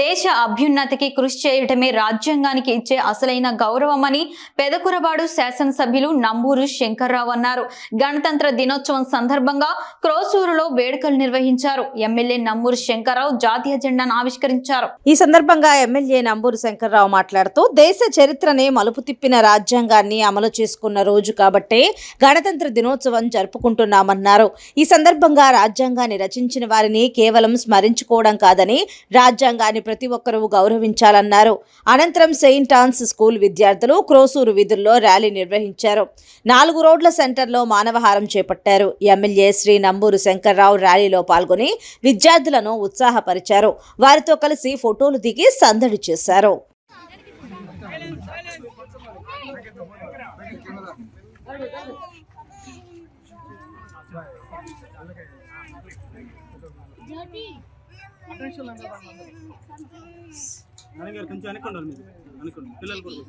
దేశ అభ్యున్నతికి కృషి చేయటమే రాజ్యాంగానికి ఇచ్చే అసలైన గౌరవమని పెదకురవాడు శాసనసభ్యులు నంబూరు శంకర్రావు అన్నారు. గణతంత్ర దినోత్సవం సందర్భంగా క్రోసూరులో వేడుకలు నిర్వహించారు. ఎమ్మెల్యే నంబూరు శంకర్రావు జాతీయ జెండాను ఆవిష్కరించారు. ఈ సందర్భంగా ఎమ్మెల్యే నంబూరు శంకర్రావు మాట్లాడుతూ దేశ చరిత్రనే మలుపు తిప్పిన రాజ్యాంగాన్ని అమలు చేసుకున్న రోజు కాబట్టే గణతంత్ర దినోత్సవం జరుపుకుంటున్నామన్నారు. ఈ సందర్భంగా రాజ్యాంగాన్ని రచించిన వారిని కేవలం స్మరించుకోవడం కాదని రాజ్యాంగాన్ని ప్రతి ఒక్కరూ గౌరవించాలన్నారు. అనంతరం సెయింట్ ఆన్స్ స్కూల్ విద్యార్థులు క్రోసూరు వీధుల్లో ర్యాలీ నిర్వహించారు. నాలుగు రోడ్ల సెంటర్లో మానవహారం చేపట్టారు. ఎమ్మెల్యే శ్రీ నంబూరు శంకర్రావు ర్యాలీలో పాల్గొని విద్యార్థులను ఉత్సాహపరిచారు. వారితో కలిసి ఫోటోలు దిగి సందడి చేశారు. నాన్న గారు కొంచెం అనుకున్నారు మీరు. అనుకోండి పిల్లలు కూడా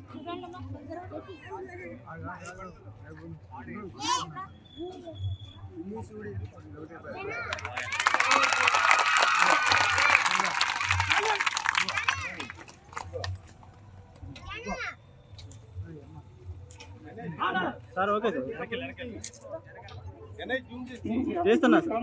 సార్ ఓకే సార్. చేస్తున్నా సార్.